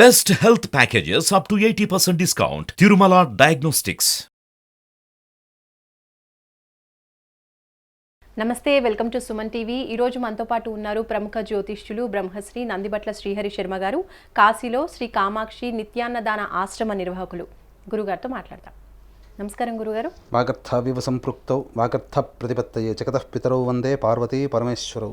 Best health packages up to 80% discount. Tirumala Diagnostics. నమస్తే welcome to Suman TV. ఈరోజు మనతో పాటు ఉన్నారు ప్రముఖ జ్యోతిష్యులు బ్రహ్మశ్రీ నందిబట్ల శ్రీహరి శర్మ గారు కాశీలో శ్రీ కామాక్షి నిత్యాన్నదాన ఆశ్రమ నిర్వాహకులు. గురుగారితో మాట్లాడతాం. నమస్కారం గురుగారు. వాగర్థావివ సంపృక్తౌ వాగర్థ ప్రతిపత్తయే జగతః పితరౌ వందే పార్వతీ పరమేశ్వరౌ.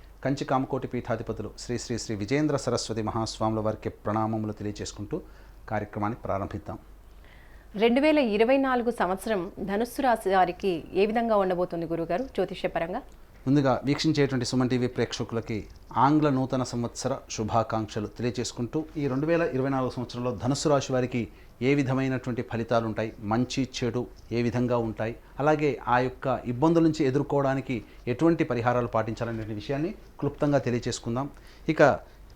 కంచి కామకోటి పీఠాధిపతులు శ్రీ శ్రీ శ్రీ విజేంద్ర సరస్వతి మహాస్వాముల వారికి ప్రణామములు తెలియజేసుకుంటూ కార్యక్రమాన్ని ప్రారంభిద్దాం. రెండు వేల ఇరవై నాలుగు సంవత్సరం ధనుస్సు రాశి వారికి ఏ విధంగా ఉండబోతుంది గురుగారు? జ్యోతిష్యపరంగా? ముందుగా వీక్షించేటువంటి సుమన్ టీవీ ప్రేక్షకులకి ఆంగ్ల నూతన సంవత్సర శుభాకాంక్షలు తెలియజేసుకుంటూ ఈ రెండు వేల ఇరవై నాలుగు సంవత్సరంలో ధనుసు రాశి వారికి ఏ విధమైనటువంటి ఫలితాలు ఉంటాయి మంచి చెడు ఏ విధంగా ఉంటాయి? అలాగే ఆ యొక్క ఇబ్బందుల నుంచి ఎదుర్కోవడానికి ఎటువంటి పరిహారాలు పాటించాలనే విషయాన్ని క్లుప్తంగా తెలియజేసుకుందాం ఇక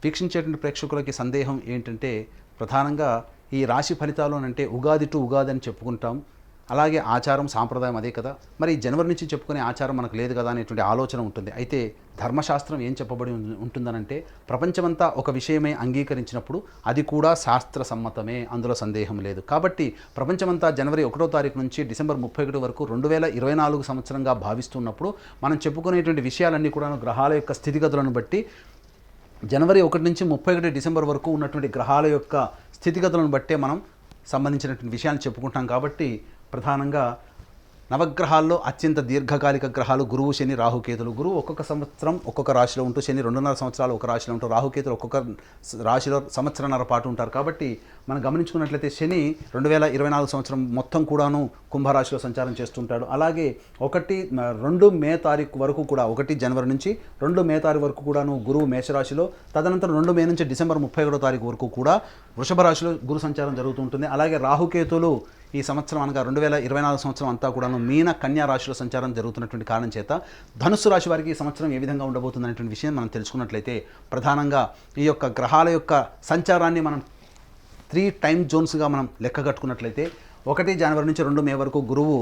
వీక్షించేటువంటి ప్రేక్షకులకి సందేహం ఏంటంటే ప్రధానంగా ఈ రాశి ఫలితాలు అంటే ఉగాది టు ఉగాది అని చెప్పుకుంటాం. అలాగే ఆచారం సాంప్రదాయం అదే కదా. మరి జనవరి నుంచి చెప్పుకునే ఆచారం మనకు లేదు కదా అనేటువంటి ఆలోచన ఉంటుంది. అయితే ధర్మశాస్త్రం ఏం చెప్పబడి ఉంటుందనంటే ప్రపంచమంతా ఒక విషయమే అంగీకరించినప్పుడు అది కూడా శాస్త్ర సమ్మతమే అందులో సందేహం లేదు. కాబట్టి ప్రపంచమంతా జనవరి ఒకటో తారీఖు నుంచి డిసెంబర్ ముప్పై ఒకటి వరకు రెండు వేల ఇరవై నాలుగు సంవత్సరంగా భావిస్తున్నప్పుడు మనం చెప్పుకునేటువంటి విషయాలన్నీ కూడా గ్రహాల యొక్క స్థితిగతులను బట్టి జనవరి ఒకటి నుంచి ముప్పై ఒకటి డిసెంబర్ వరకు ఉన్నటువంటి గ్రహాల యొక్క స్థితిగతులను బట్టే మనం సంబంధించినటువంటి విషయాలు చెప్పుకుంటాం కాబట్టి ప్రధానంగా నవగ్రహాల్లో అత్యంత దీర్ఘకాలిక గ్రహాలు గురువు శని రాహుకేతులు గురువు ఒక్కొక్క సంవత్సరం ఒక్కొక్క రాశిలో ఉంటూ శని రెండున్నర సంవత్సరాలు ఒక రాశిలో ఉంటూ రాహుకేతులు ఒక్కొక్క రాశిలో సంవత్సరంన్నర పాటు ఉంటారు. కాబట్టి మనం గమనించుకున్నట్లయితే శని రెండు వేల ఇరవై నాలుగు సంవత్సరం మొత్తం కూడాను కుంభరాశిలో సంచారం చేస్తుంటాడు. అలాగే ఒకటి రెండు మే తారీఖు వరకు కూడా ఒకటి జనవరి నుంచి రెండు మే తారీఖు వరకు కూడాను గురువు మేషరాశిలో తదనంతరం రెండు మే నుంచి డిసెంబర్ ముప్పై ఒకటో తారీఖు వరకు కూడా వృషభ రాశిలో గురు సంచారం జరుగుతుంటుంది అలాగే రాహుకేతులు ఈ సంవత్సరం అనగా రెండు వేల ఇరవై నాలుగు సంవత్సరం అంతా కూడాను మీన కన్యా రాశుల సంచారం జరుగుతున్నటువంటి కారణం చేత ధనుసు రాశి వారికి ఈ సంవత్సరం ఏ విధంగా ఉండబోతుంది అనేటువంటి విషయం మనం తెలుసుకున్నట్లయితే ప్రధానంగా ఈ యొక్క గ్రహాల యొక్క సంచారాన్ని మనం త్రీ టైం జోన్స్గా మనం లెక్క కట్టుకున్నట్లయితే ఒకటి జనవరి నుంచి రెండు మే వరకు గురువు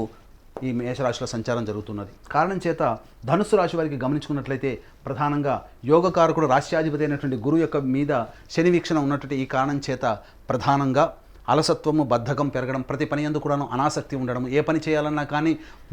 ఈ మేషరాశిలో సంచారం జరుగుతున్నది. కారణం చేత ధనుస్సు రాశి వారికి గమనించుకున్నట్లయితే ప్రధానంగా యోగకారకుడు రాష్ట్రాధిపతి అయినటువంటి గురువు యొక్క మీద శని వీక్షణ ఉన్నటువంటి ఈ కారణం చేత ప్రధానంగా అలసత్వము బద్ధకం పెరగడం ప్రతి పని ఎందుకు కూడాను అనాసక్తి ఉండడం ఏ పని చేయాలన్నా కానీ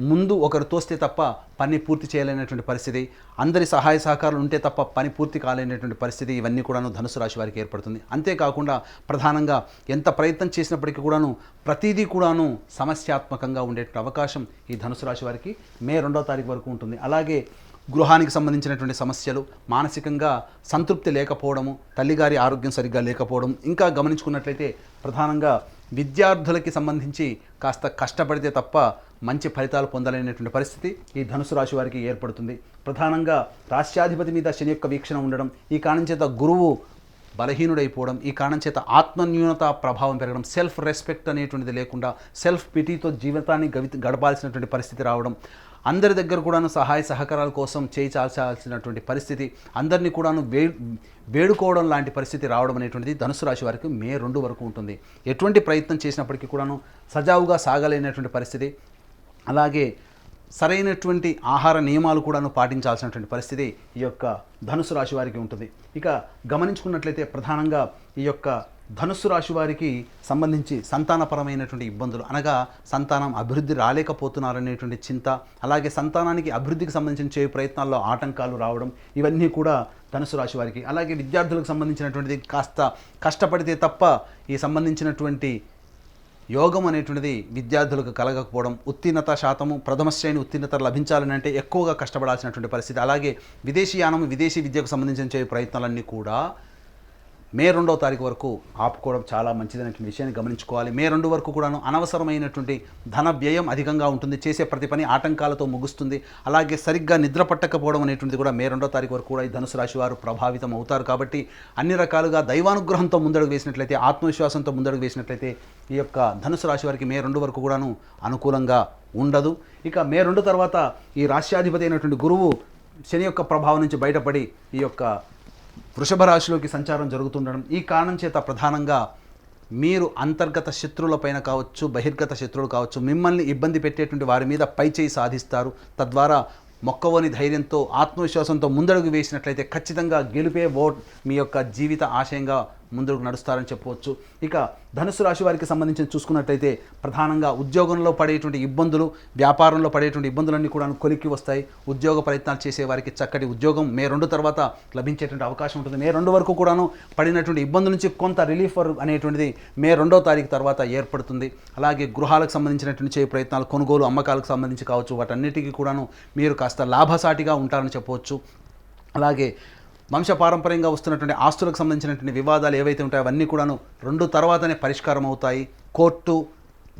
ముందు ఒకరు తోస్తే తప్ప పని పూర్తి చేయలేనటువంటి పరిస్థితి అందరి సహాయ సహకారాలు ఉంటే తప్ప పని పూర్తి కాలేనటువంటి పరిస్థితి ఇవన్నీ కూడాను ధనుసు రాశి వారికి ఏర్పడుతుంది. అంతేకాకుండా ప్రధానంగా ఎంత ప్రయత్నం చేసినప్పటికీ కూడాను ప్రతిదీ కూడాను సమస్యాత్మకంగా ఉండేటువంటి అవకాశం ఈ ధనుసు రాశి వారికి మే రెండో తారీఖు వరకు ఉంటుంది. అలాగే గృహానికి సంబంధించినటువంటి సమస్యలు మానసికంగా సంతృప్తి లేకపోవడము తల్లిగారి ఆరోగ్యం సరిగ్గా లేకపోవడం ఇంకా గమనించుకున్నట్లయితే ప్రధానంగా విద్యార్థులకి సంబంధించి కాస్త కష్టపడితే తప్ప మంచి ఫలితాలు పొందలేనటువంటి పరిస్థితి ఈ ధనుసు రాశి వారికి ఏర్పడుతుంది. ప్రధానంగా రాష్ట్రాధిపతి మీద శని యొక్క వీక్షణ ఉండడం ఈ కారణం చేత గురువు బలహీనుడైపోవడం ఈ కారణం చేత ఆత్మన్యూనత ప్రభావం పెరగడం సెల్ఫ్ రెస్పెక్ట్ అనేటువంటిది లేకుండా సెల్ఫ్ పిటీతో జీవితాన్ని గవి గడపాల్సినటువంటి పరిస్థితి రావడం అందరి దగ్గర కూడాను సహాయ సహకారాల కోసం చేయి చాల్చాల్సినటువంటి పరిస్థితి అందరినీ కూడాను వే వేడుకోవడం లాంటి పరిస్థితి రావడం అనేటువంటిది ధనుసు రాశి వారికి మే రెండు వరకు ఉంటుంది. ఎటువంటి ప్రయత్నం చేసినప్పటికీ కూడాను సజావుగా సాగలేనటువంటి పరిస్థితి. అలాగే సరైనటువంటి ఆహార నియమాలు కూడాను పాటించాల్సినటువంటి పరిస్థితి ఈ యొక్క ధనుసు రాశి వారికి ఉంటుంది. ఇక గమనించుకున్నట్లయితే ప్రధానంగా ఈ యొక్క ధనుస్సు రాశి వారికి సంబంధించి సంతానపరమైనటువంటి ఇబ్బందులు అనగా సంతానం అభివృద్ధి రాలేకపోతున్నారనేటువంటి చింత అలాగే సంతానానికి అభివృద్ధికి సంబంధించిన చేయు ప్రయత్నాల్లో ఆటంకాలు రావడం ఇవన్నీ కూడా ధనుసు రాశి వారికి. అలాగే విద్యార్థులకు సంబంధించినటువంటిది కాస్త కష్టపడితే తప్ప ఈ సంబంధించినటువంటి యోగం అనేటువంటిది విద్యార్థులకు కలగకపోవడం ఉత్తీర్ణత శాతము ప్రథమ శ్రేణి ఉత్తీర్ణత లభించాలని అంటే ఎక్కువగా కష్టపడాల్సినటువంటి పరిస్థితి. అలాగే విదేశీయానం విదేశీ విద్యకు సంబంధించిన చేయ ప్రయత్నాలన్నీ కూడా మే రెండవ తారీఖు వరకు ఆపుకోవడం చాలా మంచిదనేటువంటి విషయాన్ని గమనించుకోవాలి. మే రెండు వరకు కూడాను అనవసరమైనటువంటి ధన వ్యయం అధికంగా ఉంటుంది. చేసే ప్రతి పని ఆటంకాలతో ముగుస్తుంది. అలాగే సరిగ్గా నిద్ర పట్టకపోవడం అనేటువంటిది కూడా మే రెండో తారీఖు వరకు కూడా ఈ ధనుసు రాశి వారు ప్రభావితం అవుతారు కాబట్టి అన్ని రకాలుగా దైవానుగ్రహంతో ముందడుగు వేసినట్లయితే ఆత్మవిశ్వాసంతో ముందడుగు వేసినట్లయితే ఈ యొక్క ధనుసు రాశి వారికి మే రెండు వరకు కూడాను అనుకూలంగా ఉండదు. ఇక మే రెండు తర్వాత ఈ రాష్ట్రాధిపతి అయినటువంటి గురువు శని యొక్క ప్రభావం నుంచి బయటపడి ఈ యొక్క వృషభ రాశిలోకి సంచారం జరుగుతుండడం ఈ కారణం చేత ప్రధానంగా మీరు అంతర్గత శత్రువులపైన కావచ్చు బహిర్గత శత్రువులు కావచ్చు మిమ్మల్ని ఇబ్బంది పెట్టేటువంటి వారి మీద పైచేయి సాధిస్తారు. తద్వారా మొక్కవని ధైర్యంతో ఆత్మవిశ్వాసంతో ముందడుగు వేసినట్లయితే ఖచ్చితంగా గెలిపే ఓట్ మీ యొక్క జీవిత ఆశయంగా ముందుకు నడుస్తారని చెప్పవచ్చు. ఇక ధనుసు రాశి వారికి సంబంధించి చూసుకున్నట్లయితే ప్రధానంగా ఉద్యోగంలో పడేటువంటి ఇబ్బందులు వ్యాపారంలో పడేటువంటి ఇబ్బందులన్నీ కూడా కొలిక్కి వస్తాయి. ఉద్యోగ ప్రయత్నాలు చేసే వారికి చక్కటి ఉద్యోగం మే రెండు తర్వాత లభించేటువంటి అవకాశం ఉంటుంది. మే రెండు వరకు కూడాను పడినటువంటి ఇబ్బందుల నుంచి కొంత రిలీఫ్ అనేటువంటిది మే రెండో తారీఖు తర్వాత ఏర్పడుతుంది. అలాగే గృహాలకు సంబంధించినటువంటి చేయ ప్రయత్నాలు కొనుగోలు అమ్మకాలకు సంబంధించి కావచ్చు వాటన్నిటికీ కూడాను మీరు కాస్త లాభసాటిగా ఉంటారని చెప్పవచ్చు. అలాగే వంశపారంపర్యంగా వస్తున్నటువంటి ఆస్తులకు సంబంధించినటువంటి వివాదాలు ఏవైతే ఉంటాయో అవన్నీ కూడాను రెండు తర్వాతనే పరిష్కారం అవుతాయి. కోర్టు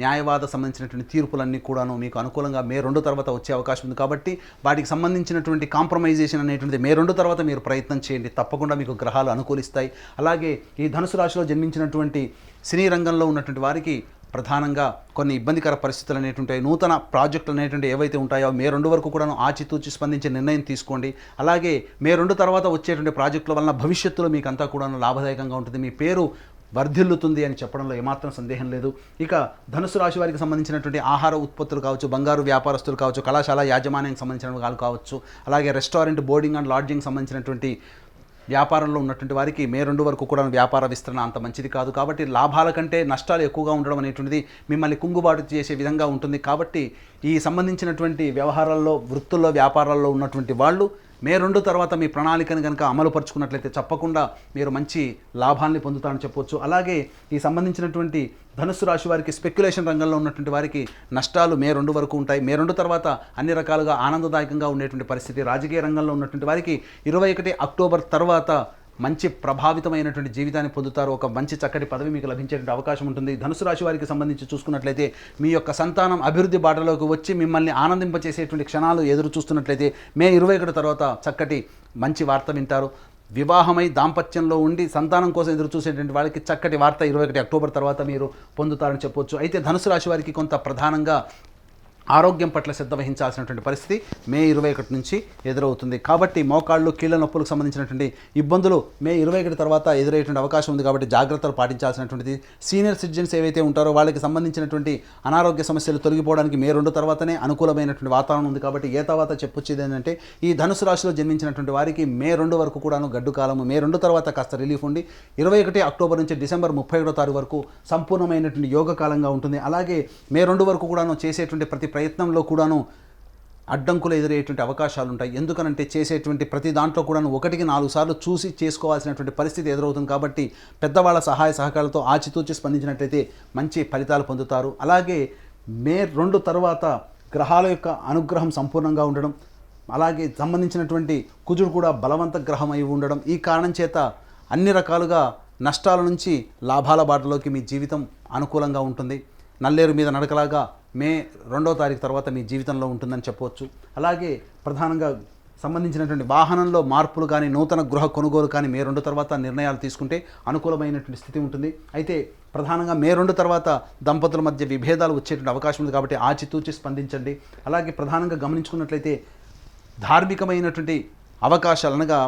న్యాయవాద సంబంధించినటువంటి తీర్పులన్నీ కూడాను మీకు అనుకూలంగా మే రెండు తర్వాత వచ్చే అవకాశం ఉంది. కాబట్టి వాటికి సంబంధించినటువంటి కాంప్రమైజేషన్ అనేటువంటిది మే రెండు తర్వాత మీరు ప్రయత్నం చేయండి. తప్పకుండా మీకు గ్రహాలు అనుకూలిస్తాయి. అలాగే ఈ ధనుసు రాశిలో జన్మించినటువంటి సినీ రంగంలో ఉన్నటువంటి వారికి ప్రధానంగా కొన్ని ఇబ్బందికర పరిస్థితులు అనేటువంటి నూతన ప్రాజెక్టులు అనేటువంటి ఏవైతే ఉంటాయో మే రెండు వరకు కూడాను ఆచితూచి స్పందించే నిర్ణయం తీసుకోండి. అలాగే మే రెండు తర్వాత వచ్చేటువంటి ప్రాజెక్టుల వలన భవిష్యత్తులో మీకు అంతా కూడాను లాభదాయకంగా ఉంటుంది. మీ పేరు వర్ధిల్లుతుంది అని చెప్పడంలో ఏమాత్రం సందేహం లేదు. ఇక ధనుసు రాశి వారికి సంబంధించినటువంటి ఆహార ఉత్పత్తులు కావచ్చు బంగారు వ్యాపారస్తులు కావచ్చు కళాశాల యాజమాన్యానికి సంబంధించిన వాళ్ళు కావచ్చు అలాగే రెస్టారెంట్ బోర్డింగ్ అండ్ లాడ్జింగ్ సంబంధించినటువంటి వ్యాపారంలో ఉన్నటువంటి వారికి మే రెండు వరకు కూడా వ్యాపార విస్తరణ అంత మంచిది కాదు. కాబట్టి లాభాల కంటే నష్టాలు ఎక్కువగా ఉండడం అనేటువంటిది మిమ్మల్ని కుంగుబాటు చేసే విధంగా ఉంటుంది. కాబట్టి ఈ సంబంధించినటువంటి వ్యవహారాల్లో వృత్తుల్లో వ్యాపారాల్లో ఉన్నటువంటి వాళ్ళు మే రెండు తర్వాత మీ ప్రణాళికను కనుక అమలుపరుచుకున్నట్లయితే తప్పకుండా మీరు మంచి లాభాన్ని పొందుతారని చెప్పొచ్చు. అలాగే ఈ సంబంధించినటువంటి ధనుస్సు రాశి వారికి స్పెక్యులేషన్ రంగంలో ఉన్నటువంటి వారికి నష్టాలు మే రెండు వరకు ఉంటాయి. మే రెండు తర్వాత అన్ని రకాలుగా ఆనందదాయకంగా ఉండేటువంటి పరిస్థితి రాజకీయ రంగంలో ఉన్నటువంటి వారికి ఇరవై ఒకటి అక్టోబర్ తర్వాత మంచి ప్రభావితమైనటువంటి జీవితాన్ని పొందుతారు. ఒక మంచి చక్కటి పదవి మీకు లభించేటువంటి అవకాశం ఉంటుంది. ధనుసు రాశి వారికి సంబంధించి చూసుకున్నట్లయితే మీ యొక్క సంతానం అభివృద్ధి బాటలోకి వచ్చి మిమ్మల్ని ఆనందింపచేసేటువంటి క్షణాలు ఎదురు చూస్తున్నట్లయితే మే ఇరవై ఒకటి తర్వాత చక్కటి మంచి వార్త వింటారు. వివాహమై దాంపత్యంలో ఉండి సంతానం కోసం ఎదురు చూసేటువంటి వాళ్ళకి చక్కటి వార్త ఇరవై ఒకటి అక్టోబర్ తర్వాత మీరు పొందుతారని చెప్పొచ్చు. అయితే ధనుసు రాశి వారికి కొంత ప్రధానంగా ఆరోగ్యం పట్ల శ్రద్ధ వహించాల్సినటువంటి పరిస్థితి మే ఇరవై ఒకటి నుంచి ఎదురవుతుంది. కాబట్టి మోకాళ్ళు కీళ్ళ నొప్పులకు సంబంధించినటువంటి ఇబ్బందులు మే ఇరవై ఒకటి తర్వాత ఎదురయ్యేటువంటి అవకాశం ఉంది కాబట్టి జాగ్రత్తలు పాటించాల్సినటువంటిది. సీనియర్ సిటిజన్స్ ఏవైతే ఉంటారో వాళ్ళకి సంబంధించినటువంటి అనారోగ్య సమస్యలు తొలగిపోవడానికి మే రెండు తర్వాతనే అనుకూలమైనటువంటి వాతావరణం ఉంది కాబట్టి ఏ తర్వాత చెప్పొచ్చేది ఏంటంటే ఈ ధనుసు రాశిలో జన్మించినటువంటి వారికి మే రెండు వరకు కూడాను గడ్డు కాలము. మే రెండు తర్వాత కాస్త రిలీఫ్ ఉండి ఇరవై ఒకటి అక్టోబర్ నుంచి డిసెంబర్ ముప్పై ఒకటో తారీఖు వరకు సంపూర్ణమైనటువంటి యోగ కాలంగా ఉంటుంది. అలాగే మే రెండు వరకు కూడాను చేసేటువంటి ప్రతి ప్రయత్నంలో కూడాను అడ్డంకులు ఎదురయ్యేటువంటి అవకాశాలు ఉంటాయి ఎందుకనంటే చేసేటువంటి ప్రతి దాంట్లో కూడాను ఒకటికి నాలుగు సార్లు చూసి చేసుకోవాల్సినటువంటి పరిస్థితి ఎదురవుతుంది కాబట్టి పెద్దవాళ్ళ సహాయ సహకారాలతో ఆచితూచి స్పందించినట్లయితే మంచి ఫలితాలు పొందుతారు. అలాగే మే రెండు తర్వాత గ్రహాల యొక్క అనుగ్రహం సంపూర్ణంగా ఉండడం అలాగే సంబంధించినటువంటి కుజుడు కూడా బలవంత గ్రహం అయి ఉండడం ఈ కారణం చేత అన్ని రకాలుగా నష్టాల నుంచి లాభాల బాటలోకి మీ జీవితం అనుకూలంగా ఉంటుంది. నల్లేరు మీద నడకలాగా మే రెండో తారీఖు తర్వాత మీ జీవితంలో ఉంటుందని చెప్పవచ్చు. అలాగే ప్రధానంగా సంబంధించినటువంటి వాహనంలో మార్పులు కానీ నూతన గృహ కొనుగోలు కానీ మే రెండు తర్వాత నిర్ణయాలు తీసుకుంటే అనుకూలమైనటువంటి స్థితి ఉంటుంది. అయితే ప్రధానంగా మే రెండు తర్వాత దంపతుల మధ్య విభేదాలు వచ్చేటువంటి అవకాశం ఉంది కాబట్టి ఆచితూచి స్పందించండి. అలాగే ప్రధానంగా గమనించుకున్నట్లయితే ధార్మికమైనటువంటి అవకాశాలు అనగా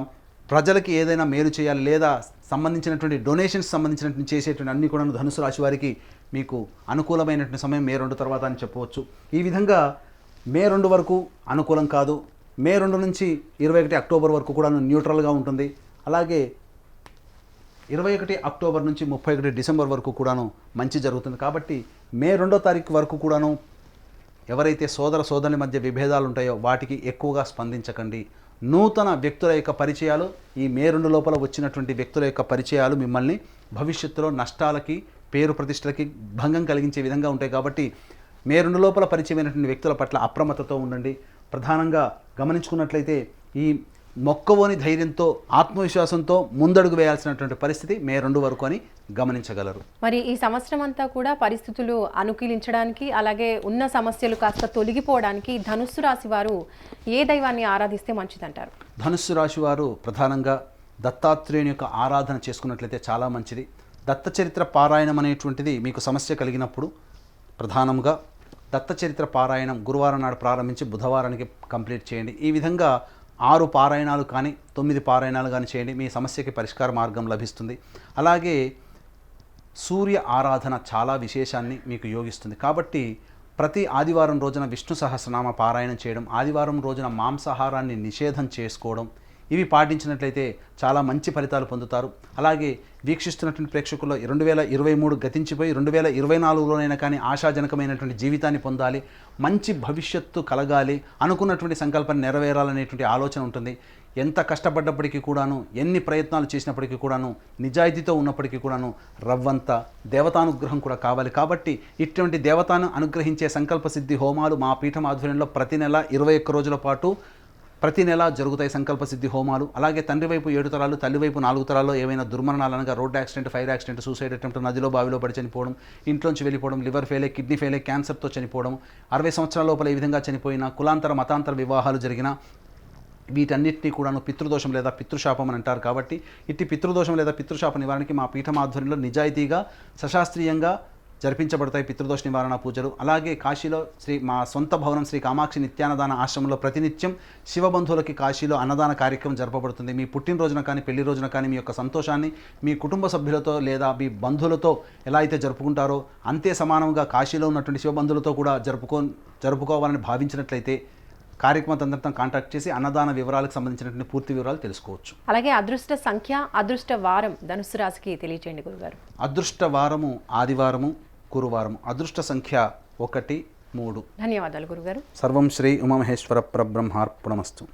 ప్రజలకి ఏదైనా మేలు చేయాలి లేదా సంబంధించినటువంటి డొనేషన్స్ సంబంధించినటువంటి చేసేటువంటి అన్ని కూడా ధనుసు రాశి వారికి మీకు అనుకూలమైనటువంటి సమయం మే రెండు తర్వాత అని చెప్పవచ్చు. ఈ విధంగా మే రెండు వరకు అనుకూలం కాదు. మే రెండు నుంచి ఇరవై ఒకటి అక్టోబర్ వరకు కూడా న్యూట్రల్గా ఉంటుంది. అలాగే ఇరవై ఒకటి అక్టోబర్ నుంచి ముప్పై ఒకటి డిసెంబర్ వరకు కూడాను మంచి జరుగుతుంది. కాబట్టి మే రెండో తారీఖు వరకు కూడాను ఎవరైతే సోదర సోదరుల మధ్య విభేదాలు ఉంటాయో వాటికి ఎక్కువగా స్పందించకండి. నూతన వ్యక్తుల యొక్క పరిచయాలు ఈ మే రెండు లోపల వచ్చినటువంటి వ్యక్తుల యొక్క పరిచయాలు మిమ్మల్ని భవిష్యత్తులో నష్టాలకి పేరు ప్రతిష్టలకి భంగం కలిగించే విధంగా ఉంటాయి కాబట్టి మే రెండు లోపల పరిచయమైనటువంటి వ్యక్తుల పట్ల అప్రమత్తతో ఉండండి. ప్రధానంగా గమనించుకున్నట్లయితే ఈ మొక్కవోని ధైర్యంతో ఆత్మవిశ్వాసంతో ముందడుగు వేయాల్సినటువంటి పరిస్థితి మే రెండు వరకు అని గమనించగలరు. మరి ఈ సంవత్సరం అంతా కూడా పరిస్థితులు అనుకూలించడానికి అలాగే ఉన్న సమస్యలు కాస్త తొలగిపోవడానికి ధనుస్సు రాశి వారు ఏ దైవాన్ని ఆరాధిస్తే మంచిదంటారు? ధనుస్సు రాశి వారు ప్రధానంగా దత్తాత్రేయుని యొక్క ఆరాధన చేసుకున్నట్లయితే చాలా మంచిది. దత్తచరిత్ర పారాయణం అనేటువంటిది మీకు సమస్య కలిగినప్పుడు ప్రధానంగా దత్తచరిత్ర పారాయణం గురువారం నాడు ప్రారంభించి బుధవారానికి కంప్లీట్ చేయండి. ఈ విధంగా ఆరు పారాయణాలు కానీ తొమ్మిది పారాయణాలు కానీ చేయండి. మీ సమస్యకి పరిష్కార మార్గం లభిస్తుంది. అలాగే సూర్య ఆరాధన చాలా విశేషాన్ని మీకు యోగిస్తుంది. కాబట్టి ప్రతి ఆదివారం రోజున విష్ణు సహస్రనామ పారాయణం చేయడం ఆదివారం రోజున మాంసాహారాన్ని నిషేధం చేసుకోవడం ఇవి పాటించినట్లయితే చాలా మంచి ఫలితాలు పొందుతారు. అలాగే వీక్షిస్తున్నటువంటి ప్రేక్షకుల్లో రెండు వేల ఇరవై మూడు గతించిపోయి రెండు వేల ఇరవై నాలుగులోనైనా కానీ ఆశాజనకమైనటువంటి జీవితాన్ని పొందాలి మంచి భవిష్యత్తు కలగాలి అనుకున్నటువంటి సంకల్పం నెరవేరాలనేటువంటి ఆలోచన ఉంటుంది. ఎంత కష్టపడ్డప్పటికీ కూడాను ఎన్ని ప్రయత్నాలు చేసినప్పటికీ కూడాను నిజాయితీతో ఉన్నప్పటికీ కూడాను రవ్వంత దేవతానుగ్రహం కూడా కావాలి. కాబట్టి ఇటువంటి దేవతాను అనుగ్రహించే సంకల్ప సిద్ధి హోమాలు మా పీఠం ఆధ్వర్యంలో ప్రతి నెల ఇరవై ఒక్క రోజుల పాటు ప్రతి నెల జరుగుతాయి సంకల్ప సిద్ధి హోమాలు. అలాగే తండ్రి వైపు ఏడు తరాలు తల్లి వైపు నాలుగు తరాల్లో ఏమైనా దుర్మరణాలు అనగా road accident fire accident suicide attempt నదిలో బావిలో పడి చనిపోవడం ఇంట్లోంచి వెళ్ళిపోవడం లివర్ ఫెయిలే కిడ్నీ ఫెయిలే క్యాన్సర్తో చనిపోవడం అరవై సంవత్సరాల లోపల ఈ విధంగా చనిపోయిన కులాంతర మతాంతర వివాహాలు జరిగిన వీటన్నిటినీ కూడాను పితృదోషం లేదా పితృశాపం అని అంటారు. కాబట్టి ఇట్టి పితృదోషం లేదా పితృశాప నివారణకి మా పీఠం ఆధ్వర్యంలో నిజాయితీగా సశాస్త్రీయంగా జరిపించబడతాయి పితృదోష నివారణ పూజలు. అలాగే కాశీలో శ్రీ మా సొంత భవనం శ్రీ కామాక్షి నిత్యాన్నదాన ఆశ్రమంలో ప్రతినిత్యం శివబంధువులకి కాశీలో అన్నదాన కార్యక్రమం జరపబడుతుంది. మీ పుట్టినరోజున కానీ పెళ్ళి రోజున కానీ మీ యొక్క సంతోషాన్ని మీ కుటుంబ సభ్యులతో లేదా మీ బంధువులతో ఎలా అయితే జరుపుకుంటారో అంతే సమానంగా కాశీలో ఉన్నటువంటి శివబంధువులతో కూడా జరుపుకో జరుపుకోవాలని భావించినట్లయితే కార్యక్రమం తదనంతరం కాంటాక్ట్ చేసి అన్నదాన వివరాలకు సంబంధించినటువంటి పూర్తి వివరాలు తెలుసుకోవచ్చు. అలాగే అదృష్ట సంఖ్య అదృష్ట వారం ధనుస్సు రాశికి తెలియచేయండి గురుగారు. అదృష్ట వారము ఆదివారము గురువారము అదృష్ట సంఖ్య ఒకటి మూడు. ధన్యవాదాలు గురుగారు. సర్వం శ్రీ ఉమామహేశ్వర పరబ్రహ్మార్పణమస్తు.